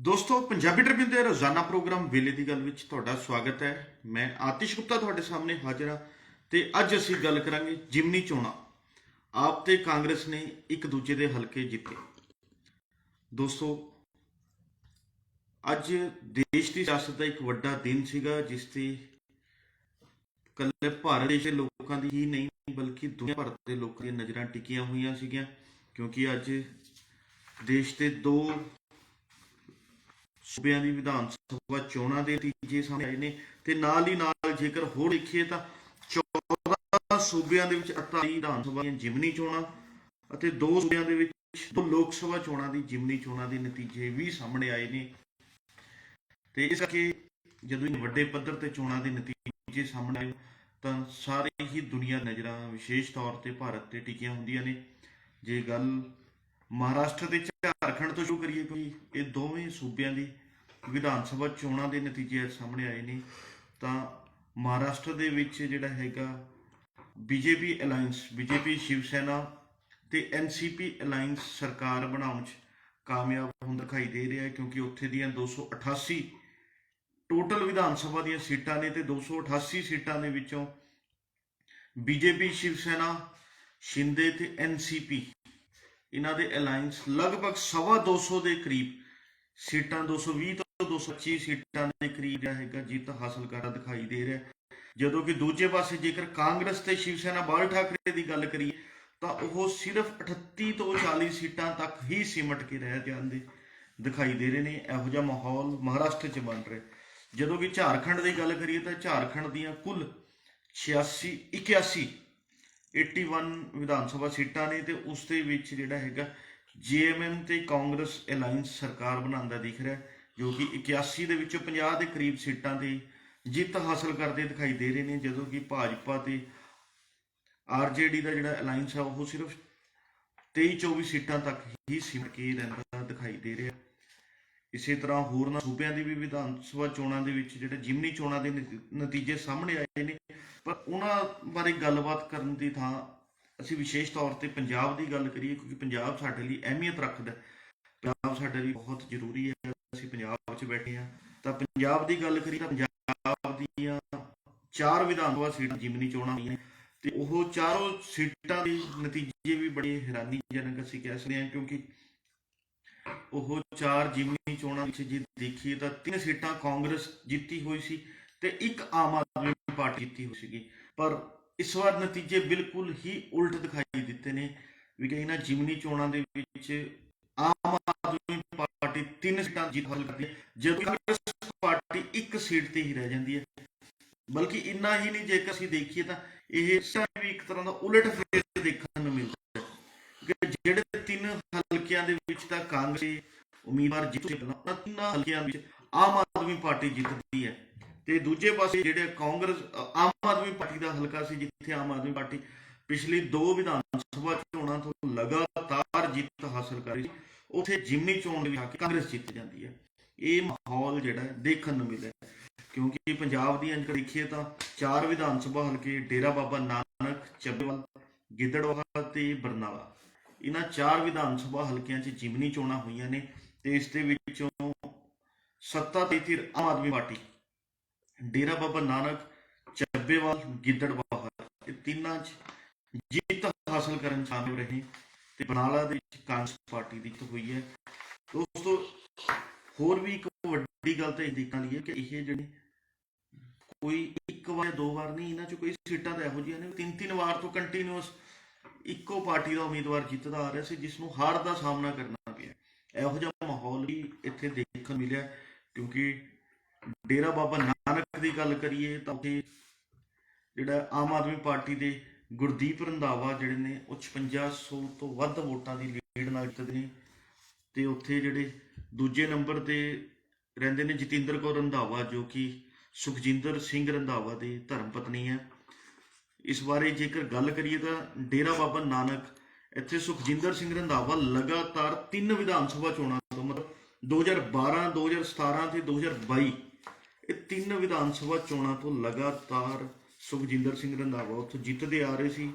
ਦੋਸਤੋ, ਪੰਜਾਬੀ ਟ੍ਰਿਬਿਊਨ ਦੇ ਰੋਜ਼ਾਨਾ ਪ੍ਰੋਗਰਾਮ ਵੇਲੇ ਦੀ ਗੱਲ ਵਿੱਚ ਤੁਹਾਡਾ ਸਵਾਗਤ ਹੈ। ਮੈਂ ਆਤਿਸ਼ ਗੁਪਤਾ ਤੁਹਾਡੇ ਸਾਹਮਣੇ ਹਾਜ਼ਰ ਹਾਂ ਤੇ ਅੱਜ ਅਸੀਂ ਗੱਲ ਕਰਾਂਗੇ ਜਿਮਨੀ ਚੋਣਾਂ। ਆਪ ਤੇ ਕਾਂਗਰਸ ਨੇ ਇੱਕ ਦੂਜੇ ਦੇ ਹਲਕੇ ਜਿੱਤੇ। ਦੋਸਤੋ, ਅੱਜ ਦੇਸ਼ ਦੀ ਸਿਆਸਤ ਦਾ ਇੱਕ ਵੱਡਾ ਦਿਨ ਸੀਗਾ, ਜਿਸ ਤੇ ਕੱਲੇ ਭਾਰਤ ਦੇਸ਼ ਦੇ ਲੋਕਾਂ ਦੀ ਹੀ ਨਹੀਂ, ਬਲਕਿ ਦੁਨੀਆ ਭਰ ਦੇ ਲੋਕਾਂ ਦੀਆਂ ਨਜ਼ਰਾਂ ਟਿਕੀਆਂ ਹੋਈਆਂ ਸੀਗੀਆਂ, ਕਿਉਂਕਿ ਅੱਜ ਦੇਸ਼ ਦੇ ਦੋ ਸੂਬਿਆਂ ਦੀ ਵਿਧਾਨ ਸਭਾ ਚੋਣਾਂ ਦੇ ਨਤੀਜੇ ਸਾਹਮਣੇ ਆਏ ਨੇ ਤੇ ਨਾਲ ਹੀ ਨਾਲ ਜੇਕਰ ਹੋਰ ਦੇਖੀਏ ਤਾਂ 14 ਸੂਬਿਆਂ ਦੇ ਵਿੱਚ 48 ਵਿਧਾਨ ਸਭਾ ਦੀਆਂ ਜਿਮਨੀ ਚੋਣਾਂ ਅਤੇ ਦੋ ਸੂਬਿਆਂ ਦੇ ਵਿੱਚ ਦੋ ਲੋਕ ਸਭਾ ਚੋਣਾਂ ਦੀ ਜਿਮਨੀ ਚੋਣਾਂ ਦੇ ਨਤੀਜੇ ਵੀ ਸਾਹਮਣੇ ਆਏ ਨੇ। ਤੇ ਇਸ ਕਰਕੇ ਜਦੋਂ ਵੱਡੇ ਪੱਧਰ ਤੇ ਚੋਣਾਂ ਦੇ ਨਤੀਜੇ ਸਾਹਮਣੇ ਆਏ, ਤਾਂ ਸਾਰੀ ਹੀ ਦੁਨੀਆ ਨਜ਼ਰਾਂ ਵਿਸ਼ੇਸ਼ ਤੌਰ ਤੇ ਭਾਰਤ ਤੇ ਟਿਕੀਆਂ ਹੁੰਦੀਆਂ ਨੇ। ਜੇ ਗੱਲ ਮਹਾਰਾਸ਼ਟਰ ਤੇ ਝਾਰਖੰਡ ਤੋਂ ਸ਼ੁਰੂ ਕਰੀਏ ਕੋਈ। ਇਹ ਦੋਵੇਂ ਸੂਬਿਆਂ ਦੀ ਵਿਧਾਨ ਸਭਾ ਚੋਣਾਂ ਦੇ ਨਤੀਜੇ ਸਾਹਮਣੇ ਆਏ ਨੇ। ਤਾਂ ਮਹਾਰਾਸ਼ਟਰ ਦੇ ਵਿੱਚ ਜਿਹੜਾ ਹੈਗਾ BJP alliance BJP Shiv Sena ਤੇ ਐਨਸੀਪੀ ਅਲਾਈਅੰਸ ਸਰਕਾਰ ਬਣਾਉਣ 'ਚ ਕਾਮਯਾਬ ਹੁੰਦਾ ਦਿਖਾਈ ਦੇ ਰਿਹਾ ਹੈ, ਕਿਉਂਕਿ ਉੱਥੇ ਦੀਆਂ 288 ਟੋਟਲ ਵਿਧਾਨ ਸਭਾ ਦੀਆਂ ਸੀਟਾਂ ਨੇ ਤੇ 288 ਸੀਟਾਂ ਦੇ ਵਿੱਚੋਂ ਬੀਜੇਪੀ ਸ਼ਿਵ ਸੈਨਾ ਸ਼ਿੰਦੇ ਤੇ ਐਨਸੀਪੀ ਇਹਨਾਂ ਦੇ ਅਲਾਈਅੰਸ ਲਗਭਗ ਸਵਾ 200 ਦੇ ਕਰੀਬ ਸੀਟਾਂ 220 ਤੋਂ 225 ਸੀਟਾਂ ਦੇ ਕਰੀਬ ਜਿਹੜਾ ਹੈਗਾ ਜਿੱਤ ਹਾਸਲ ਕਰਦਾ ਦਿਖਾਈ ਦੇ ਰਿਹਾ ਜਦੋਂ ਕਿ ਦੂਜੇ ਪਾਸੇ ਜੇਕਰ ਕਾਂਗਰਸ ਤੇ ਸ਼ਿਵ ਸੈਨਾ ਬਾਲ ਠਾਕਰੇ ਦੀ ਗੱਲ ਕਰੀਏ, ਤਾਂ ਉਹ ਸਿਰਫ 38 ਤੋਂ 40 ਸੀਟਾਂ ਤੱਕ ਹੀ ਸਿਮਟ ਕੇ ਰਹਿ ਜਾਂਦੇ ਦਿਖਾਈ ਦੇ ਰਹੇ ਨੇ। ਇਹੋ ਜਿਹਾ ਮਾਹੌਲ ਮਹਾਰਾਸ਼ਟਰ 'ਚ ਬਣ ਰਿਹਾ ਜਦੋਂ ਕਿ ਝਾਰਖੰਡ ਦੀ ਗੱਲ ਕਰੀਏ ਤਾਂ ਝਾਰਖੰਡ ਦੀਆਂ ਕੁੱਲ 86 81 81 ਵਿਧਾਨ ਸਭਾ ਸੀਟਾਂ ਨੇ ਤੇ ਉਸ ਦੇ ਵਿੱਚ ਜਿਹੜਾ ਹੈਗਾ ਜੀਐਮਐਮ ਤੇ ਕਾਂਗਰਸ ਅਲਾਈਅੰਸ ਸਰਕਾਰ ਬਣਾਉਂਦਾ ਦਿਖ ਰਿਹਾ ਜੋ ਕਿ 81 ਦੇ ਵਿੱਚੋਂ 50 ਦੇ ਕਰੀਬ ਸੀਟਾਂ ਤੇ ਜਿੱਤ ਹਾਸਲ ਕਰਦੇ ਦਿਖਾਈ ਦੇ ਰਹੇ ਨੇ, ਜਦੋਂ ਕਿ ਭਾਜਪਾ ਤੇ ਆਰਜੇਡੀ ਦਾ ਜਿਹੜਾ ਅਲਾਈਅੰਸ ਹੈ ਉਹ ਸਿਰਫ 23 24 ਸੀਟਾਂ ਤੱਕ ਹੀ ਸਿਮਟ ਕੇ ਰਹਿੰਦਾ ਦਿਖਾਈ ਦੇ ਰਿਹਾ ਇਸੇ ਤਰ੍ਹਾਂ ਹੋਰਨਾਂ ਸੂਬਿਆਂ ਦੀ ਵੀ ਵਿਧਾਨ ਸਭਾ ਚੋਣਾਂ ਦੇ ਵਿੱਚ ਜਿਹੜੇ ਜਿਮਨੀ ਚੋਣਾਂ ਦੇ ਨਤੀਜੇ ਸਾਹਮਣੇ ਆਏ ਨੇ, ਪਰ ਉਹਨਾਂ ਬਾਰੇ ਗੱਲਬਾਤ ਕਰਨ ਦੀ ਥਾਂ ਅਸੀਂ ਵਿਸ਼ੇਸ਼ ਤੌਰ ਤੇ ਪੰਜਾਬ ਦੀ ਗੱਲ ਕਰੀਏ, ਕਿਉਂਕਿ ਪੰਜਾਬ ਸਾਡੇ ਲਈ ਅਹਿਮੀਅਤ ਰੱਖਦਾ ਪੰਜਾਬ ਸਾਡੇ ਲਈ ਬਹੁਤ ਜ਼ਰੂਰੀ ਹੈ ਅਸੀਂ ਪੰਜਾਬ 'ਚ ਬੈਠੇ ਹਾਂ, ਤਾਂ ਪੰਜਾਬ ਦੀ ਗੱਲ ਕਰੀਏ ਤਾਂ ਪੰਜਾਬ ਦੀਆਂ ਚਾਰ ਵਿਧਾਨ ਸਭਾ ਸੀਟਾਂ ਜਿਮਨੀ ਚੋਣਾਂ ਹੋਈਆਂ ਤੇ ਉਹ ਚਾਰੋਂ ਸੀਟਾਂ ਦੇ ਨਤੀਜੇ ਵੀ ਬੜੇ ਹੈਰਾਨੀਜਨਕ ਅਸੀਂ ਕਹਿ ਸਕਦੇ ਹਾਂ, ਕਿਉਂਕਿ ਉਹ ਚਾਰ ਜਿਮਨੀ ਚੋਣਾਂ ਵਿੱਚ ਜੇ ਦੇਖੀਏ ਤਾਂ ਤਿੰਨ ਸੀਟਾਂ ਕਾਂਗਰਸ ਜਿੱਤੀ ਹੋਈ ਸੀ ਤੇ ਇੱਕ ਆਮ ਆਦਮੀ ਪਾਰਟੀ ਜਿੱਤੀ ਹੋਈ ਸੀਗੀ। ਪਰ ਇਸ ਵਾਰ ਨਤੀਜੇ ਬਿਲਕੁਲ ਹੀ ਉਲਟ ਦਿਖਾਈ ਦਿੱਤੇ ਨੇ, ਵੀ ਕਿ ਇਹਨਾਂ ਜਿਮਨੀ ਚੋਣਾਂ ਦੇ ਵਿੱਚ ਆਮ ਆਦਮੀ ਪਾਰਟੀ ਤਿੰਨ ਸੀਟਾਂ ਜਿੱਤ ਹਾਸਲ ਕਰਦੀ ਹੈ, ਜਦੋਂ ਕਾਂਗਰਸ ਪਾਰਟੀ ਇੱਕ ਸੀਟ ਤੇ ਹੀ ਰਹਿ ਜਾਂਦੀ ਹੈ। ਬਲਕਿ ਇੰਨਾ ਹੀ ਨਹੀਂ, ਜੇਕਰ ਅਸੀਂ ਦੇਖੀਏ ਤਾਂ ਇਹ ਵੀ ਇੱਕ ਤਰ੍ਹਾਂ ਦਾ ਉਲਟ ਫੇਰ ਦੇਖਣ ਨੂੰ ਮਿਲਦਾ ਜਿਹੜੇ ਤਿੰਨ ਹਲਕਿਆਂ ਦੇ ਵਿੱਚ ਤਾਂ ਕਾਂਗਰਸ ਉਮੀਦਵਾਰ ਜਿੱਤੂ ਪਹਿਲਾਂ ਤਿੰਨਾਂ ਹਲਕਿਆਂ ਵਿੱਚ ਆਮ ਆਦਮੀ ਪਾਰਟੀ ਜਿੱਤਦੀ ਹੈ। ਤੇ ਦੂਜੇ ਪਾਸੇ ਜਿਹੜੇ ਕਾਂਗਰਸ ਆਮ ਆਦਮੀ ਪਾਰਟੀ ਦਾ ਹਲਕਾ ਸੀ ਜਿੱਥੇ ਆਮ ਆਦਮੀ ਪਾਰਟੀ ਪਿਛਲੀ ਦੋ ਵਿਧਾਨ ਸਭਾ ਚੋਣਾਂ ਤੋਂ ਲਗਾਤਾਰ ਜਿੱਤ ਹਾਸਲ ਕਰ ਉਥੇ ਜਿਮਨੀ ਚੋਣ ਦੇ ਵਿੱਚ ਆ ਕੇ ਕਾਂਗਰਸ ਜਿੱਤ ਜਾਂਦੀ ਹੈ। ਇਹ ਮਾਹੌਲ ਜਿਹੜਾ ਦੇਖਣ ਨੂੰ ਮਿਲਿਆ ਹੈ। ਕਿਉਂਕਿ ਪੰਜਾਬ ਦੀ ਅੰਕ ਦੇਖੀਏ ਤਾਂ ਚਾਰ ਵਿਧਾਨ ਸਭਾ ਹਲਕੇ, ਡੇਰਾ ਬਾਬਾ ਨਾਨਕ, ਚੱਬੇਵਾਲ, ਗਿੱਦੜਵਾਹਾ ਤੇ ਬਰਨਾਲਾ। ਇਹਨਾਂ ਚਾਰ ਵਿਧਾਨ ਸਭਾ ਹਲਕਿਆਂ 'ਚ ਜਿਮਨੀ ਚੋਣਾਂ ਹੋਈਆਂ ਨੇ ਤੇ ਇਸ ਦੇ ਵਿੱਚੋਂ ਸੱਤਾ ਤੇ ਧਿਰ ਆਮ ਆਦਮੀ ਪਾਰਟੀ, ਡੇਰਾ ਬਾਬਾ ਨਾਨਕ, ਚੱਬੇਵਾਲ ਗਿੱਦੜਵਾਹਾ ਇਹ ਤਿੰਨਾਂ 'ਚ ਜਿੱਤ ਹਾਸਲ ਕਰਨ 'ਚ ਰਹੇ ਤੇ ਬਰਨਾਲਾ ਦੇ ਵਿੱਚ ਕਾਂਗਰਸ ਪਾਰਟੀ ਦੀ ਜਿੱਤ ਹੋਈ ਹੈ। ਦੋਸਤੋ, ਹੋਰ ਵੀ ਇੱਕ ਵੱਡੀ ਗੱਲ ਤਾਂ ਇਹ ਦੇਖਣ ਲਈ ਹੈ ਕਿ ਇਹ ਜਿਹੜੇ ਕੋਈ ਇੱਕ ਵਾਰ, ਦੋ ਵਾਰ ਨਹੀਂ, ਇਹਨਾਂ 'ਚ ਕੋਈ ਸੀਟਾਂ ਤਾਂ ਇਹੋ ਜਿਹੀਆਂ ਨੇ ਤਿੰਨ ਤਿੰਨ ਵਾਰ ਤੋਂ ਕੰਟੀਨਿਊਸ ਇੱਕੋ ਪਾਰਟੀ ਦਾ ਉਮੀਦਵਾਰ ਜਿੱਤਦਾ ਆ ਰਿਹਾ ਸੀ ਜਿਸ ਨੂੰ ਹਾਰ ਦਾ ਸਾਹਮਣਾ ਕਰਨਾ ਪਿਆ। ਇਹੋ ਜਿਹਾ ਮਾਹੌਲ ਵੀ ਇੱਥੇ ਦੇਖਣ ਨੂੰ ਮਿਲਿਆ, ਕਿਉਂਕਿ ਡੇਰਾ ਬਾਬਾ ਨਾਨਕ ਦੀ ਗੱਲ ਕਰੀਏ ਤਾਂ ਉੱਥੇ ਜਿਹੜਾ ਆਮ ਆਦਮੀ ਪਾਰਟੀ ਦੇ ਗੁਰਦੀਪ ਰੰਧਾਵਾ ਜਿਹੜੇ ਨੇ, ਉਹ 5600 ਤੋਂ ਵੱਧ ਵੋਟਾਂ ਦੀ ਲੀਡ ਨਾਲ ਜਿੱਤਦੇ ਨੇ ਤੇ ਉੱਥੇ ਜਿਹੜੇ ਦੂਜੇ ਨੰਬਰ ਤੇ ਰਹਿੰਦੇ ਨੇ ਜਤਿੰਦਰ ਕੌਰ ਰੰਧਾਵਾ, ਜੋ ਕਿ ਸੁਖਜਿੰਦਰ ਸਿੰਘ ਰੰਧਾਵਾ ਦੇ ਧਰਮ ਪਤਨੀ ਹੈ। ਇਸ ਬਾਰੇ ਜੇਕਰ ਗੱਲ ਕਰੀਏ ਤਾਂ ਡੇਰਾ ਬਾਬਾ ਨਾਨਕ, ਇੱਥੇ ਸੁਖਜਿੰਦਰ ਸਿੰਘ ਰੰਧਾਵਾ ਲਗਾਤਾਰ ਤਿੰਨ ਵਿਧਾਨ ਸਭਾ ਚੋਣਾਂ ਤੋਂ ਮਤਲਬ 2012 2017 ਤੇ 2022 ਇਹ ਤਿੰਨ ਵਿਧਾਨ ਸਭਾ ਚੋਣਾਂ ਤੋਂ ਲਗਾਤਾਰ ਸੁਖਜਿੰਦਰ ਸਿੰਘ ਰੰਧਾਵਾ ਉੱਥੋਂ ਜਿੱਤਦੇ ਆ ਰਹੇ ਸੀ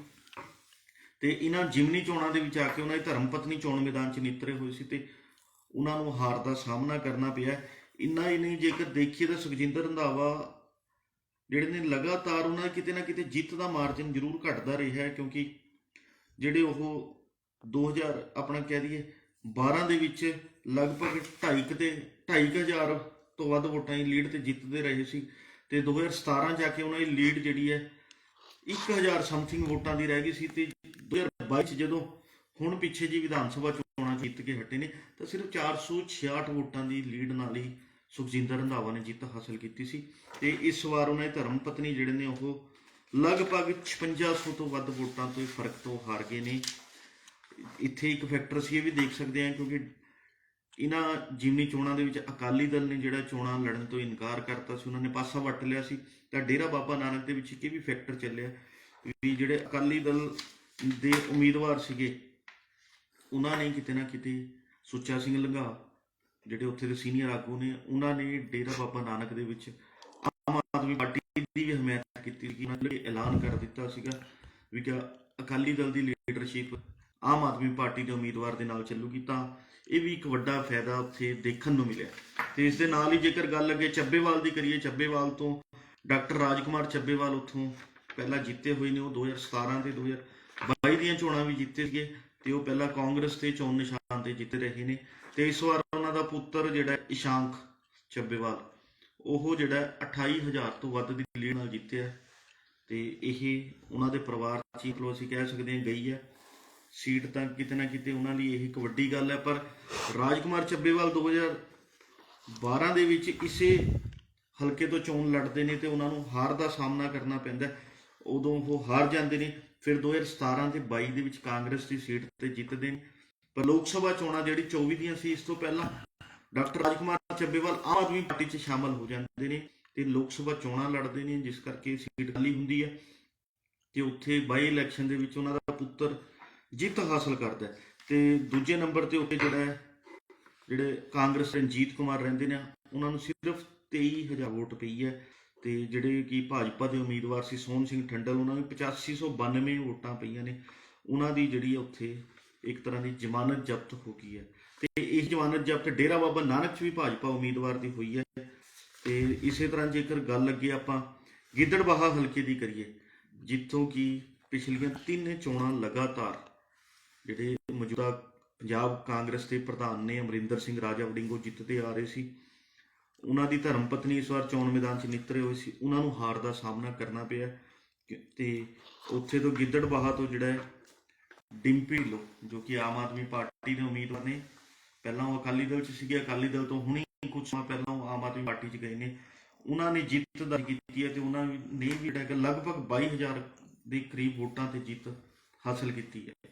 ਤੇ ਇਹਨਾਂ ਜਿਮਨੀ ਚੋਣਾਂ ਦੇ ਵਿੱਚ ਆ ਕੇ ਉਹਨਾਂ ਦੀ ਧਰਮ ਪਤਨੀ ਚੋਣ ਮੈਦਾਨ 'ਚ ਨਿਤਰੇ ਹੋਏ ਸੀ ਤੇ ਉਹਨਾਂ ਨੂੰ ਹਾਰ ਦਾ ਸਾਹਮਣਾ ਕਰਨਾ ਪਿਆ। ਇੰਨਾ ਹੀ ਨਹੀਂ, ਜੇਕਰ ਦੇਖੀਏ ਤਾਂ ਸੁਖਜਿੰਦਰ ਰੰਧਾਵਾ ਜਿਹੜੇ ਨੇ ਲਗਾਤਾਰ ਉਹਨਾਂ ਕਿਤੇ ਨਾ ਕਿਤੇ ਜਿੱਤ ਦਾ ਮਾਰਜਨ ਜ਼ਰੂਰ ਘਟਦਾ ਰਿਹਾ ਹੈ, ਕਿਉਂਕਿ ਜਿਹੜੇ ਉਹ 2000 ਆਪਣਾ ਕਹਿ ਦਈਏ 12 ਦੇ ਵਿੱਚ ਲਗਭਗ 2.5 ਤੇ 2.5000 ਤੋਂ ਵੱਧ ਵੋਟਾਂ ਦੀ ਲੀਡ ਤੇ ਜਿੱਤਦੇ ਰਹੇ ਸੀ ਤੇ 2017 ਜਾ ਕੇ ਉਹਨਾਂ ਦੀ ਲੀਡ ਜਿਹੜੀ ਹੈ 1000 ਸਮਥਿੰਗ ਵੋਟਾਂ ਦੀ ਰਹਿ ਗਈ ਸੀ ਤੇ 2022 ਚ ਜਦੋਂ ਹੁਣ ਪਿੱਛੇ ਜੀ ਵਿਧਾਨ ਸਭਾ ਚੋਣਾਂ ਜਿੱਤ ਕੇ ਹਟੇ ਨੇ, ਤਾਂ ਸਿਰਫ 466 ਵੋਟਾਂ ਦੀ ਲੀਡ ਨਾਲ ਹੀ ਸੁਖਜਿੰਦਰ ਰੰਧਾਵਾ ਨੇ ਜਿੱਤ ਹਾਸਲ ਕੀਤੀ ਸੀ ਤੇ ਇਸ ਵਾਰ ਉਹਨਾਂ ਦੀ ਧਰਮ ਪਤਨੀ ਜਿਹੜੇ ਨੇ ਉਹ ਲਗਭਗ 5600 ਤੋਂ ਵੱਧ ਵੋਟਾਂ ਤੋਂ ਫ਼ਰਕ ਤੋਂ ਹਾਰ ਗਏ ਨੇ। ਇੱਥੇ ਇੱਕ ਫੈਕਟਰ ਸੀ ਇਹ ਵੀ ਦੇਖ ਸਕਦੇ ਹਾਂ ਕਿਉਂਕਿ ਇਹਨਾਂ ਜਿਮਨੀ ਚੋਣਾਂ ਦੇ ਵਿੱਚ ਅਕਾਲੀ ਦਲ ਨੇ ਜਿਹੜਾ ਚੋਣਾਂ ਲੜਨ ਤੋਂ ਇਨਕਾਰ ਕਰਤਾ ਸੀ, ਉਹਨਾਂ ਨੇ ਪਾਸਾ ਵੱਟ ਲਿਆ ਸੀ। ਤਾਂ ਡੇਰਾ ਬਾਬਾ ਨਾਨਕ ਦੇ ਵਿੱਚ ਇਹ ਵੀ ਫੈਕਟਰ ਚੱਲਿਆ ਵੀ ਜਿਹੜੇ ਅਕਾਲੀ ਦਲ ਦੇ ਉਮੀਦਵਾਰ ਸੀਗੇ, ਉਹਨਾਂ ਨੇ ਕਿਤੇ ਨਾ ਕਿਤੇ ਸੁੱਚਾ ਸਿੰਘ ਲੰਗਾ ਜਿਹੜੇ ਉੱਥੇ ਦੇ ਸੀਨੀਅਰ ਆਗੂ ਨੇ, ਉਹਨਾਂ ਨੇ ਡੇਰਾ ਬਾਬਾ ਨਾਨਕ ਦੇ ਵਿੱਚ ਆਮ ਆਦਮੀ ਪਾਰਟੀ ਦੀ ਵੀ ਹਮਾਇਤ ਕੀਤੀ ਸੀ। ਉਹਨਾਂ ਨੇ ਐਲਾਨ ਕਰ ਦਿੱਤਾ ਸੀਗਾ ਵੀ ਕਿ ਅਕਾਲੀ ਦਲ ਦੀ ਲੀਡਰਸ਼ਿਪ ਆਮ ਆਦਮੀ ਪਾਰਟੀ ਦੇ ਉਮੀਦਵਾਰ ਦੇ ਨਾਲ ਚੱਲੂਗੀ ਤਾਂ ਇਹ ਵੀ ਇੱਕ ਵੱਡਾ ਫਾਇਦਾ ਉੱਥੇ ਦੇਖਣ ਨੂੰ ਮਿਲਿਆ। ਤੇ ਇਸ ਦੇ ਨਾਲ ਹੀ ਜੇਕਰ ਗੱਲ ਅੱਗੇ ਚੱਬੇਵਾਲ ਦੀ ਕਰੀਏ, ਚੱਬੇਵਾਲ ਤੋਂ ਡਾਕਟਰ ਰਾਜਕੁਮਾਰ ਚੱਬੇਵਾਲ ਉੱਥੋਂ ਪਹਿਲਾਂ ਜਿੱਤੇ ਹੋਏ ਨੇ, ਉਹ 2017 ਤੇ 2022 ਦੀਆਂ ਚੋਣਾਂ ਵੀ ਜਿੱਤੇ ਸੀਗੇ ਤੇ ਉਹ ਪਹਿਲਾਂ ਕਾਂਗਰਸ ਤੇ ਚੋਣ ਨਿਸ਼ਾਨ ਤੇ ਜਿੱਤ ਰਹੇ ਨੇ। ਤੇ ਇਸ ਵਾਰ ਦਾ ਪੁੱਤਰ ਜਿਹੜਾ ਇਸ਼ਾਂਕ ਚੱਬੇਵਾਲ, ਉਹ ਜਿਹੜਾ 28000 ਤੋਂ ਵੱਧ ਦੀ ਲੀਡ ਨਾਲ ਜਿੱਤਿਆ ਤੇ ਇਹ ਉਹਨਾਂ ਦੇ ਪਰਿਵਾਰ ਚ ਹੀ ਅਸੀਂ ਕਹਿ ਸਕਦੇ ਹਾਂ ਗਈ ਹੈ। ਸੀਟ ਤਾਂ ਕਿਤੇ ਨਾ ਕਿਤੇ ਉਹਨਾਂ ਲਈ ਇਹ ਇੱਕ ਵੱਡੀ ਗੱਲ ਹੈ, ਪਰ ਰਾਜਕੁਮਾਰ ਚੱਬੇਵਾਲ 2012 ਦੇ ਵਿੱਚ ਇਸੇ ਹਲਕੇ ਤੋਂ ਚੋਣ ਲੜਦੇ ਨੇ ਤੇ ਉਹਨਾਂ ਨੂੰ ਹਾਰ ਦਾ ਸਾਹਮਣਾ ਕਰਨਾ ਪੈਂਦਾ ਉਦੋਂ ਉਹ ਹਾਰ ਜਾਂਦੇ ਨੇ, ਫਿਰ 2017 ਤੇ 22 ਦੇ ਵਿੱਚ ਕਾਂਗਰਸ ਦੀ ਸੀਟ ਤੇ ਜਿੱਤਦੇ ਨੇ। ਪਰ ਲੋਕ ਸਭਾ ਚੋਣਾਂ ਜਿਹੜੀ 24 ਦੀਆਂ ਸੀ, ਇਸ ਤੋਂ ਪਹਿਲਾਂ ਡਾਕਟਰ ਰਾਜਕੁਮਾਰ ਚੱਬੇਵਾਲ ਆਮ ਆਦਮੀ ਪਾਰਟੀ 'ਚ ਸ਼ਾਮਲ ਹੋ ਜਾਂਦੇ ਨੇ ਤੇ ਲੋਕ ਸਭਾ ਚੋਣਾਂ ਲੜਦੇ ਨੇ, ਜਿਸ ਕਰਕੇ ਸੀਟ ਖਾਲੀ ਹੁੰਦੀ ਹੈ ਤੇ ਉੱਥੇ ਬਾਈ ਇਲੈਕਸ਼ਨ ਦੇ ਵਿੱਚ ਉਹਨਾਂ ਦਾ ਪੁੱਤਰ ਜਿੱਤ ਹਾਸਲ ਕਰਦਾ ਹੈ। ਤੇ ਦੂਜੇ ਨੰਬਰ ਤੇ ਉੱਤੇ ਜਿਹੜਾ ਜਿਹੜੇ ਕਾਂਗਰਸ ਰਣਜੀਤ ਕੁਮਾਰ ਰਹਿੰਦੇ ਨੇ, ਉਹਨਾਂ ਨੂੰ ਸਿਰਫ 23000 ਵੋਟ ਪਈ ਹੈ ਤੇ ਜਿਹੜੇ ਕਿ ਭਾਜਪਾ ਦੇ ਉਮੀਦਵਾਰ ਸੀ ਸੋਹਣ ਸਿੰਘ ਠੰਡਲ, ਉਹਨਾਂ ਨੂੰ 8592 ਵੋਟਾਂ ਪਈਆਂ ਨੇ। ਉਹਨਾਂ ਦੀ ਜਿਹੜੀ ਉੱਥੇ ਇੱਕ ਤਰ੍ਹਾਂ ਦੀ ਜ਼ਮਾਨਤ ਜ਼ਬਤ ਹੋ ਗਈ ਹੈ। ਤੇ ਇਹ ਜ਼ਮਾਨਤ ਜ਼ਬਤ ਡੇਰਾ ਬਾਬਾ ਨਾਨਕ ਚ ਵੀ ਭਾਜਪਾ ਉਮੀਦਵਾਰ ਦੀ ਹੋਈ ਹੈ। ਤੇ ਇਸੇ ਤਰ੍ਹਾਂ ਜੇਕਰ ਗੱਲ ਲੱਗੇ ਆਪਾਂ ਗਿੱਦੜਬਾਹਾ ਹਲਕੇ ਦੀ ਕਰੀਏ, ਜਿੱਥੋਂ ਕਿ ਪਿਛਲੀਆਂ ਤਿੰਨ ਚੋਣਾਂ ਲਗਾਤਾਰ ਜਿਹੜੇ ਮੌਜੂਦਾ ਪੰਜਾਬ ਕਾਂਗਰਸ ਦੇ ਪ੍ਰਧਾਨ ਨੇ ਅਮਰਿੰਦਰ ਸਿੰਘ ਰਾਜਾ ਵੜਿੰਗੋ ਜਿੱਤਦੇ ਆ ਰਹੇ ਸੀ, ਉਹਨਾਂ ਦੀ ਧਰਮ ਪਤਨੀ ਇਸ ਵਾਰ ਚੋਣ ਮੈਦਾਨ 'ਚ ਨਿਤਰੇ ਹੋਏ ਸੀ, ਉਹਨਾਂ ਨੂੰ ਹਾਰ ਦਾ ਸਾਹਮਣਾ ਕਰਨਾ ਪਿਆ ਕਿ- ਤੇ ਉੱਥੇ ਤੋਂ ਗਿੱਦੜਬਾਹਾ ਤੋਂ ਜਿਹੜਾ ਡਿੰਪੀ ਲੋ, ਜੋ ਕਿ ਆਮ ਆਦਮੀ ਪਾਰਟੀ ਦੇ ਉਮੀਦਵਾਰ ਨੇ। ਪਹਿਲਾਂ ਉਹ ਅਕਾਲੀ ਦਲ 'ਚ ਸੀਗੇ, ਅਕਾਲੀ ਦਲ ਤੋਂ ਹੁਣੀ ਕੁਝ ਸਮਾਂ ਪਹਿਲਾਂ ਉਹ ਆਮ ਆਦਮੀ ਪਾਰਟੀ 'ਚ ਗਏ ਨੇ। ਉਹਨਾਂ ਨੇ ਜਿੱਤ ਦਰਜ ਕੀਤੀ ਹੈ ਤੇ ਉਹਨਾਂ ਨੇ ਵੀ ਜਿਹੜਾ ਕਿ ਲਗਭਗ 22000 ਦੇ ਕਰੀਬ ਵੋਟਾਂ ਤੇ ਜਿੱਤ ਹਾਸਲ ਕੀਤੀ ਹੈ।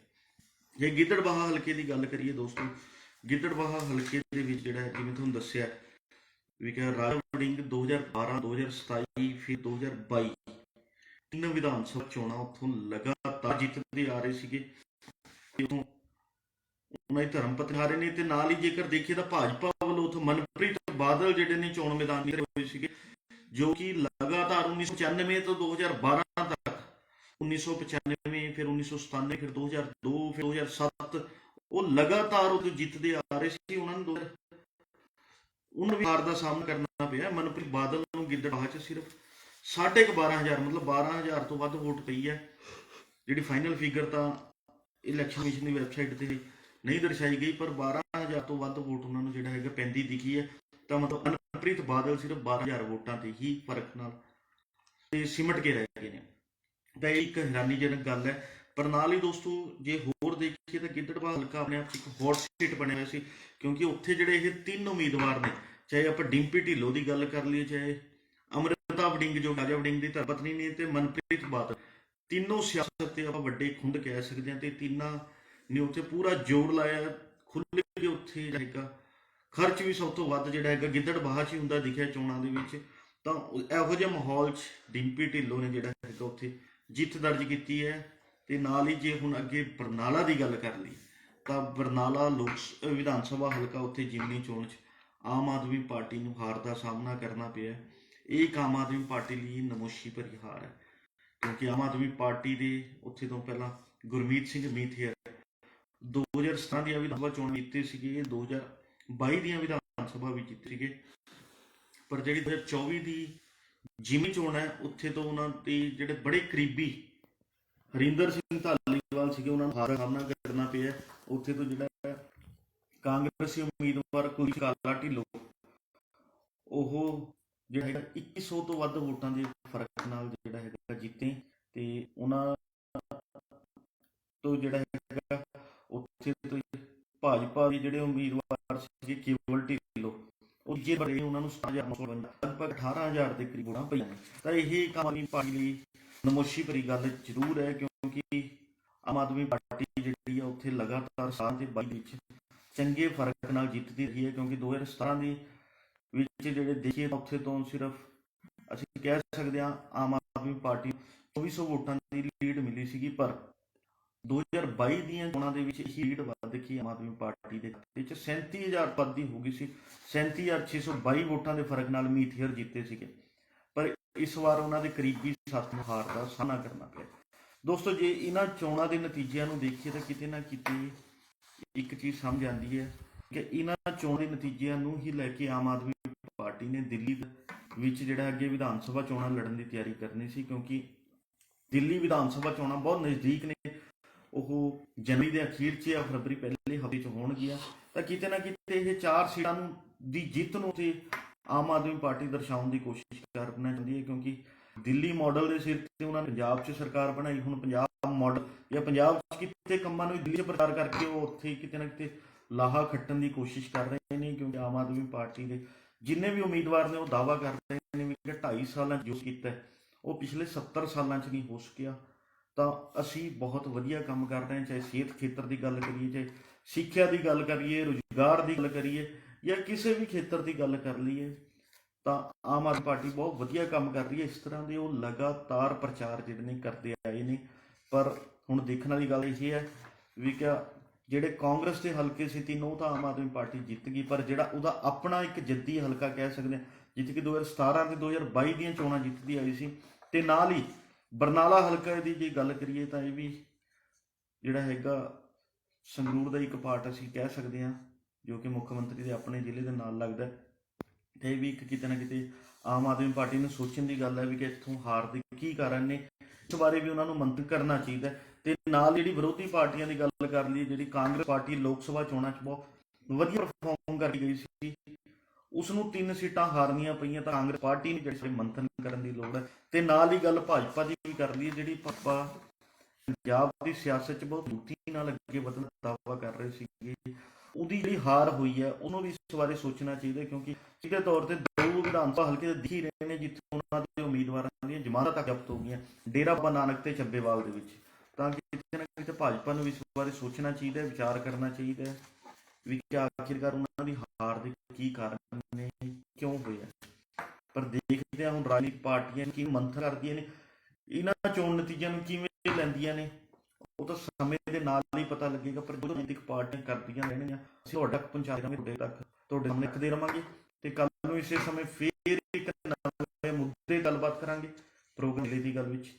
ਜੇ ਗਿੱਦੜਬਾਹਾ ਹਲਕੇ ਦੀ ਗੱਲ ਕਰੀਏ ਦੋਸਤੋ, ਗਿੱਦੜਬਾਹਾ ਹਲਕੇ ਦੇ ਵਿੱਚ ਜਿਹੜਾ ਜਿਵੇਂ ਤੁਹਾਨੂੰ ਦੱਸਿਆ, ਵੀ ਕਿ ਰਾਜਾ ਵੜਿੰਗ 2012 2027 ਫਿਰ 2022 ਤਿੰਨ ਵਿਧਾਨ ਸਭਾ ਚੋਣਾਂ ਉੱਥੋਂ ਲਗਾਤਾਰ ਜਿੱਤਦੇ ਆ ਰਹੇ ਸੀਗੇ। ਉੱਥੋਂ ਉਹਨਾਂ ਦੀ ਧਰਮ ਪਤਨੀ ਹਾਰੇ ਨੇ ਤੇ ਨਾਲ ਹੀ ਜੇਕਰ ਦੇਖੀਏ ਤਾਂ ਭਾਜਪਾ ਵੱਲੋਂ ਉੱਥੋਂ ਮਨਪ੍ਰੀਤ ਬਾਦਲ ਜਿਹੜੇ ਨੇ ਚੋਣ ਮੈਦਾਨ ਵਿੱਚ ਹੋਏ ਸੀਗੇ, ਜੋ ਕਿ ਲਗਾਤਾਰ 1995 ਤੋਂ 2012 ਤੱਕ 1995 ਫਿਰ 1997 ਫਿਰ 2002 ਫਿਰ 2007 ਉਹ ਲਗਾਤਾਰ ਉਹ ਜਿੱਤਦੇ ਆ ਰਹੇ ਸੀ ਉਹਨਾਂ ਨੂੰ ਉਹਨਾਂ ਵੀ ਹਾਰ ਦਾ ਸਾਹਮਣਾ ਕਰਨਾ ਪਿਆ। ਮਨਪ੍ਰੀਤ ਬਾਦਲ ਨੂੰ ਗਿੱਦੜਬਾਹਾ 'ਚ ਸਿਰਫ 12500 ਮਤਲਬ 12000 ਤੋਂ ਵੱਧ ਵੋਟ ਪਈ ਹੈ। ਜਿਹੜੀ ਫਾਈਨਲ ਫਿਗਰ ਤਾਂ ਇਲੈਕਸ਼ਨ ਕਮਿਸ਼ਨ ਦੀ ਵੈਬਸਾਈਟ ਤੇ ਨਹੀਂ ਦਰਸਾਈ ਗਈ, ਪਰ 12000 ਤੋਂ ਵੱਧ ਵੋਟ ਉਹਨਾਂ ਨੂੰ ਜਿਹੜਾ ਹੈਗਾ ਪੈਂਦੀ ਦਿਖੀ ਹੈ। ਤਾਂ ਮਤਲਬ ਮਨਪ੍ਰੀਤ ਬਾਦਲ ਸਿਰਫ 12000 ਵੋਟਾਂ ਤੇ ਹੀ ਫ਼ਰਕ ਨਾਲ ਤੇ ਸਿਮਟ ਕੇ ਰਹਿ ਗਏ ਨੇ। ਤਾਂ ਇਹ ਇੱਕ ਹੈਰਾਨੀਜਨਕ ਗੱਲ ਹੈ। ਪਰ ਨਾਲ ਹੀ ਦੋਸਤੋ, ਜੇ ਹੋਰ ਦੇਖੀਏ ਤਾਂ ਗਿੱਦੜਬਾਹਾ ਹਲਕਾ ਆਪਣੇ ਆਪ ਇੱਕ ਹੌਟ ਸੀਟ ਬਣਿਆ ਹੋਇਆ ਸੀ, ਕਿਉਂਕਿ ਉੱਥੇ ਜਿਹੜੇ ਇਹ ਤਿੰਨ ਉਮੀਦਵਾਰ ਨੇ, ਚਾਹੇ ਆਪਾਂ ਡਿੰਪੀ ਢਿੱਲੋਂ ਦੀ ਗੱਲ ਕਰ ਲਈਏ, ਚਾਹੇ ਅਮਰਿਤਾ ਵੜਿੰਗ ਜੋ ਰਾਜਾ ਵੜਿੰਗ ਦੀ ਧਰਪਤਨੀ ਨੇ ਤੇ ਮਨਪ੍ਰੀਤ ਬਾਦਲ। ਤਿੰਨੋਂ ਸਿਆਸਤ ਤੇ ਆਪਾਂ ਵੱਡੇ ਖੁੰਡ ਕਹਿ ਸਕਦੇ ਹਾਂ ਤੇ ਤਿੰਨਾਂ ਨੇ ਉੱਥੇ ਪੂਰਾ ਜੋਰ ਲਾਇਆ ਖੁੱਲ੍ਹ ਕੇ ਉੱਥੇ ਜਿਹੜਾ ਖਰਚ ਵੀ ਸਭ ਤੋਂ ਵੱਧ ਜਿਹੜਾ ਹੈਗਾ ਗਿੱਦੜਬਾਹਾ 'ਚ ਹੀ ਹੁੰਦਾ ਦਿਖਿਆ ਚੋਣਾਂ ਦੇ ਵਿੱਚ। ਤਾਂ ਇਹੋ ਜਿਹੇ ਮਾਹੌਲ 'ਚ ਡਿੰਪੀ ਢਿੱਲੋਂ ਨੇ ਜਿਹੜਾ ਹੈਗਾ ਉੱਥੇ ਜਿੱਤ ਦਰਜ ਕੀਤੀ ਹੈ ਤੇ ਨਾਲ ਹੀ ਜੇ ਹੁਣ ਅੱਗੇ ਬਰਨਾਲਾ ਦੀ ਗੱਲ ਕਰ ਲਈ ਤਾਂ ਬਰਨਾਲਾ ਲੋਕ ਵਿਧਾਨ ਸਭਾ ਹਲਕਾ ਉੱਥੇ ਜਿਮਨੀ ਚੋਣ 'ਚ ਆਮ ਆਦਮੀ ਪਾਰਟੀ ਨੂੰ ਹਾਰ ਦਾ ਸਾਹਮਣਾ ਕਰਨਾ ਪਿਆ ਇਹ ਇੱਕ ਆਮ ਆਦਮੀ ਪਾਰਟੀ ਲਈ ਨਮੋਸ਼ੀ ਭਰੀ ਹਾਰ ਹੈ। ਕਿਉਂਕਿ ਆਮ ਆਦਮੀ ਪਾਰਟੀ ਦੇ ਉੱਥੇ ਤੋਂ ਪਹਿਲਾਂ ਗੁਰਮੀਤ ਸਿੰਘ ਮੀਥਿਆ 2017 ਦੀਆਂ ਵਿਧਾਨ ਸਭਾ ਚੋਣਾਂ ਜਿੱਤੇ ਸੀਗੇ, ਇਹ 2000 22 ਦੀਆਂ ਵਿਧਾਨ ਸਭਾ ਵੀ ਜਿੱਤੇ ਸੀਗੇ। ਪਰ ਜਿਹੜੀ 2024 ਦੀ ਜਿਮੀ ਚੋਣ ਹੈ, ਉੱਥੇ ਤੋਂ ਉਹਨਾਂ ਦੇ ਜਿਹੜੇ ਬੜੇ ਕਰੀਬੀ ਹਰਿੰਦਰ ਸਿੰਘ ਧਾਲੀਵਾਲ ਸੀਗੇ, ਉਹਨਾਂ ਨੂੰ ਹਾਰ ਦਾ ਸਾਹਮਣਾ ਕਰਨਾ ਪਿਆ। ਉੱਥੇ ਤੋਂ ਜਿਹੜਾ ਕਾਂਗਰਸੀ ਉਮੀਦਵਾਰ ਕੁਲਦੀਪ ਕਾਲਾ ਢਿੱਲੋਂ, ਉਹ ਜਿਹੜਾ ਹੈਗਾ 2100 ਤੋਂ ਵੱਧ ਵੋਟਾਂ ਦੇ ਫ਼ਰਕ ਨਾਲ ਜਿਹੜਾ ਹੈਗਾ ਜਿੱਤੇ ਤੇ ਉਹਨਾਂ ਤੋਂ ਜਿਹੜਾ ਹੈਗਾ ਉੱਥੇ ਤੋਂ ਭਾਜਪਾ ਦੇ ਜਿਹੜੇ ਉਮੀਦਵਾਰ ਸੀਗੇ ਕੇਵਲ ਢਿੱਲੋਂ, ਉਹ ਜੇ ਬੜੇ ਉਹਨਾਂ ਨੂੰ 7952 ਲਗਭਗ 18000 ਦੇ ਕਰੀਬ ਵੋਟਾਂ ਪਈਆਂ ਤਾਂ ਇਹ ਇੱਕ ਆਮ ਆਦਮੀ ਪਾਰਟੀ ਲਈ ਨਮੋਸ਼ੀ ਭਰੀ ਗੱਲ ਜ਼ਰੂਰ ਹੈ ਕਿਉਂਕਿ ਆਮ ਆਦਮੀ ਪਾਰਟੀ ਜਿਹੜੀ ਆ, ਉੱਥੇ ਲਗਾਤਾਰ ਸਾਲ ਦੇ ਬਾਈ ਵਿੱਚ ਚੰਗੇ ਫ਼ਰਕ ਨਾਲ ਜਿੱਤਦੀ ਰਹੀ ਹੈ ਕਿਉਂਕਿ 2017 ਦੇ ਵਿੱਚ ਜਿਹੜੇ ਦੇਖੀਏ ਤਾਂ ਉੱਥੇ ਤੋਂ ਸਿਰਫ ਅਸੀਂ ਕਹਿ ਸਕਦੇ ਹਾਂ ਆਮ ਆਦਮੀ ਪਾਰਟੀ 2400 ਵੋਟਾਂ ਦੀ ਲੀਡ ਮਿਲੀ ਸੀਗੀ, ਪਰ 2022 ਦੀਆਂ ਚੋਣਾਂ ਦੇ ਵਿੱਚ ਇਹ ਲੀਡ ਵੱਧ ਗਈ ਆਮ ਆਦਮੀ ਪਾਰਟੀ ਦੇ ਖਾਤੇ 'ਚ 37000 ਪਦ ਦੀ ਹੋ ਗਈ ਸੀ। 37622 ਵੋਟਾਂ ਦੇ ਫ਼ਰਕ ਨਾਲ ਮੀਥੀਅਰ ਜਿੱਤੇ ਸੀਗੇ। ਪਰ ਇਸ ਵਾਰ ਉਹਨਾਂ ਦੇ ਕਰੀਬੀ ਸੱਤ ਨੂੰ ਹਾਰ ਦਾ ਸਾਹਮਣਾ ਕਰਨਾ ਪਿਆ। ਦੋਸਤੋ, ਜੇ ਇਹਨਾਂ ਚੋਣਾਂ ਦੇ ਨਤੀਜਿਆਂ ਨੂੰ ਦੇਖੀਏ ਤਾਂ ਕਿਤੇ ਨਾ ਕਿਤੇ ਇੱਕ ਚੀਜ਼ ਸਮਝ ਆਉਂਦੀ ਹੈ ਕਿ ਇਹਨਾਂ ਚੋਣ ਦੇ ਨਤੀਜਿਆਂ ਨੂੰ ਹੀ ਲੈ ਕੇ ਆਮ ਆਦਮੀ ਪਾਰਟੀ ਨੇ ਦਿੱਲੀ ਵਿੱਚ ਜਿਹੜਾ ਅੱਗੇ ਵਿਧਾਨ ਸਭਾ ਚੋਣਾਂ ਲੜਨ ਦੀ ਤਿਆਰੀ ਕਰਨੀ ਸੀ, ਕਿਉਂਕਿ ਦਿੱਲੀ ਵਿਧਾਨ ਸਭਾ ਚੋਣਾਂ ਬਹੁਤ ਨਜ਼ਦੀਕ ਨੇ। ਉਹ ਜਨਵਰੀ ਦੇ ਅਖੀਰ 'ਚ ਜਾਂ ਫਰਵਰੀ ਪਹਿਲੇ ਹਫ਼ਤੇ 'ਚ ਹੋਣਗੀਆਂ। ਤਾਂ ਕਿਤੇ ਨਾ ਕਿਤੇ ਇਹ ਚਾਰ ਸੀਟਾਂ ਨੂੰ ਦੀ ਜਿੱਤ ਨੂੰ ਤੇ ਆਮ ਆਦਮੀ ਪਾਰਟੀ ਦਰਸਾਉਣ ਦੀ ਕੋਸ਼ਿਸ਼ ਕਰਨਾ ਚਾਹੁੰਦੀ ਹੈ, ਕਿਉਂਕਿ ਦਿੱਲੀ ਮਾਡਲ ਦੇ ਸਿਰ ਤੇ ਉਹਨਾਂ ਨੇ ਪੰਜਾਬ 'ਚ ਸਰਕਾਰ ਬਣਾਈ। ਹੁਣ ਪੰਜਾਬ ਮਾਡਲ ਜਾਂ ਪੰਜਾਬ 'ਚ ਕਿਤੇ ਕੰਮਾਂ ਨੂੰ ਦਿੱਲੀ 'ਚ ਪ੍ਰਚਾਰ ਕਰਕੇ ਉਹ ਉੱਥੇ ਕਿਤੇ ਨਾ ਕਿਤੇ ਲਾਹਾ ਖੱਟਣ ਦੀ ਕੋਸ਼ਿਸ਼ ਕਰ ਰਹੇ ਨੇ ਕਿਉਂਕਿ ਆਮ ਆਦਮੀ ਪਾਰਟੀ ਦੇ ਜਿੰਨੇ ਵੀ ਉਮੀਦਵਾਰ ਨੇ ਉਹ ਦਾਵਾ ਕਰ ਰਹੇ ਨੇ ਵੀ ਕਿ 2.5 ਸਾਲਾਂ 'ਚ ਜੋ ਕੀਤਾ ਉਹ ਪਿਛਲੇ 70 ਸਾਲਾਂ 'ਚ ਨਹੀਂ ਹੋ ਸਕਿਆ। ਤਾਂ ਅਸੀਂ ਬਹੁਤ ਵਧੀਆ ਕੰਮ ਕਰ ਰਹੇ ਹਾਂ, ਚਾਹੇ ਸਿਹਤ ਖੇਤਰ ਦੀ ਗੱਲ ਕਰੀਏ, ਚਾਹੇ ਸਿੱਖਿਆ ਦੀ ਗੱਲ ਕਰੀਏ, ਰੁਜ਼ਗਾਰ ਦੀ ਗੱਲ ਕਰੀਏ ਜਾਂ ਕਿਸੇ ਵੀ ਖੇਤਰ ਦੀ ਗੱਲ ਕਰ ਲਈਏ, ਤਾਂ ਆਮ ਆਦਮੀ ਪਾਰਟੀ ਬਹੁਤ ਵਧੀਆ ਕੰਮ ਕਰ ਰਹੀ ਹੈ। ਇਸ ਤਰ੍ਹਾਂ ਦੇ ਉਹ ਲਗਾਤਾਰ ਪ੍ਰਚਾਰ ਜਿਹੜੇ ਨੇ ਕਰਦੇ ਆਏ ਨੇ। ਪਰ ਹੁਣ ਦੇਖਣ ਵਾਲੀ ਗੱਲ ਇਹ ਹੈ ਵੀ ਕਿ ਜਿਹੜੇ ਕਾਂਗਰਸ ਦੇ ਹਲਕੇ ਸੀ ਤਿੰਨ, ਉਹ ਤਾਂ ਆਮ ਆਦਮੀ ਪਾਰਟੀ ਜਿੱਤ ਗਈ, ਪਰ ਜਿਹੜਾ ਉਹਦਾ ਆਪਣਾ ਇੱਕ ਜੱਦੀ ਹਲਕਾ ਕਹਿ ਸਕਦੇ ਹਾਂ, ਜਿੱਥੇ ਕਿ 2017 ਤੇ 2022 ਦੀਆਂ ਚੋਣਾਂ ਜਿੱਤਦੀ ਆਈ ਸੀ, ਤੇ ਨਾਲ ਹੀ ਬਰਨਾਲਾ ਹਲਕਾ ਦੀ ਜੇ ਗੱਲ ਕਰੀਏ ਤਾਂ ਇਹ ਵੀ ਜਿਹੜਾ ਹੈਗਾ ਸੰਗਰੂਰ ਦਾ ਇੱਕ ਪਾਰਟ ਅਸੀਂ ਕਹਿ ਸਕਦੇ ਹਾਂ, ਜੋ ਕਿ ਮੁੱਖ ਮੰਤਰੀ ਦੇ ਆਪਣੇ ਜ਼ਿਲ੍ਹੇ ਦੇ ਨਾਲ ਲੱਗਦਾ ਹੈ। ਤੇ ਇਹ ਵੀ ਇੱਕ ਕਿਤੇ ਨਾ ਕਿਤੇ ਆਮ ਆਦਮੀ ਪਾਰਟੀ ਨੂੰ ਸੋਚਣ ਦੀ ਗੱਲ ਹੈ ਵੀ ਕਿ ਇੱਥੋਂ ਹਾਰ ਦੇ ਕੀ ਕਾਰਨ ਨੇ, ਇਸ ਬਾਰੇ ਵੀ ਉਹਨਾਂ ਨੂੰ ਮੰਤਨ ਕਰਨਾ ਚਾਹੀਦਾ ਤੇ ਨਾਲ ਜਿਹੜੀ ਵਿਰੋਧੀ ਪਾਰਟੀਆਂ ਦੀ ਗੱਲ ਕਰ ਲਈ ਜਿਹੜੀ ਕਾਂਗਰਸ ਪਾਰਟੀ ਲੋਕ ਸਭਾ ਚੋਣਾਂ 'ਚ ਬਹੁਤ ਵਧੀਆ ਪਰਫਾਰਮ ਕਰ ਗਈ ਸੀ। ਉਸ ਨੂੰ ਤਿੰਨ ਸੀਟਾਂ ਹਾਰਨੀਆਂ ਪਈਆਂ ਤਾਂ ਕਾਂਗਰਸ ਪਾਰਟੀ ਨੂੰ ਜਿਹੜੇ ਮੰਥਨ ਕਰਨ ਦੀ ਲੋੜ ਹੈ। ਤੇ ਨਾਲ ਹੀ ਗੱਲ ਭਾਜਪਾ ਦੀ ਵੀ ਕਰ ਲਈ ਜਿਹੜੀ ਭਾਜਪਾ ਪੰਜਾਬ ਦੀ ਸਿਆਸਤ 'ਚ ਬਹੁਤ ਦੂਤੀ ਨਾਲ ਅੱਗੇ ਵਧਣ ਦਾ ਦਾਅਵਾ ਕਰ ਰਹੇ ਸੀਗੇ। ਉਹਦੀ ਜਿਹੜੀ ਹਾਰ ਹੋਈ ਹੈ, ਉਹਨੂੰ ਵੀ ਇਸ ਬਾਰੇ ਸੋਚਣਾ ਚਾਹੀਦਾ ਕਿਉਂਕਿ ਸਿੱਧੇ ਤੌਰ ਤੇ ਦੋ ਵਿਧਾਨ ਸਭਾ ਹਲਕੇ ਦੇ ਦਿਖ ਹੀ ਰਹੇ ਨੇ, ਜਿੱਥੇ ਉਹਨਾਂ ਦੇ ਉਮੀਦਵਾਰਾਂ ਦੀਆਂ ਜ਼ਮਾਨਤਾਂ ਜ਼ਬਤ ਹੋ ਗਈਆਂ। ਡੇਰਾ ਬਾਬਾ ਨਾਨਕ ਤੇ ਚੱਬੇਵਾਲ ਦੇ ਵਿੱਚ। ਤਾਂ ਕਿਤੇ ਨਾ ਕਿਤੇ ਭਾਜਪਾ ਨੂੰ ਵੀ ਇਸ ਬਾਰੇ ਸੋਚਣਾ ਚਾਹੀਦਾ ਹੈ, ਵਿਚਾਰ ਕਰਨਾ ਚਾਹੀਦਾ ਹੈ ਵੀ ਕਿ ਆਖਿਰਕਾਰ ਉਹਨਾਂ ਦੀ ਹਾਰ ਦੇ ਕੀ ਕਾਰਨ ਨੇ, ਕਿਉਂ ਹੋਇਆ ਪਰ ਦੇਖਦੇ ਹਾਂ ਹੁਣ ਰਾਜਨੀਤਿਕ ਪਾਰਟੀਆਂ ਕੀ ਮੰਥਨ ਕਰਦੀਆਂ ਨੇ, ਇਹਨਾਂ ਚੋਣ ਨਤੀਜਿਆਂ ਨੂੰ ਕਿਵੇਂ ਲੈਂਦੀਆਂ ਨੇ, ਉਹ ਤਾਂ ਸਮੇਂ ਦੇ ਨਾਲ ਹੀ ਪਤਾ ਲੱਗੇਗਾ, ਪਰ ਜਦੋਂ ਰਾਜਨੀਤਿਕ ਪਾਰਟੀਆਂ ਕਰਦੀਆਂ ਰਹਿਣਗੀਆਂ, ਅਸੀਂ ਤੁਹਾਡੇ ਤੱਕ ਪਹੁੰਚਾ ਦੇਵਾਂਗੇ, ਤੁਹਾਡੇ ਤੱਕ, ਤੁਹਾਡੇ ਸਾਹਮਣੇ ਰੱਖਦੇ ਰਵਾਂਗੇ ਤੇ ਕੱਲ ਨੂੰ ਇਸੇ ਸਮੇਂ ਫੇਰ ਇੱਕ ਨਵੇਂ ਮੁੱਦੇ ਗੱਲਬਾਤ ਕਰਾਂਗੇ, ਪ੍ਰੋਗਰਾਮ ਦੀ ਗੱਲ ਵਿੱਚ।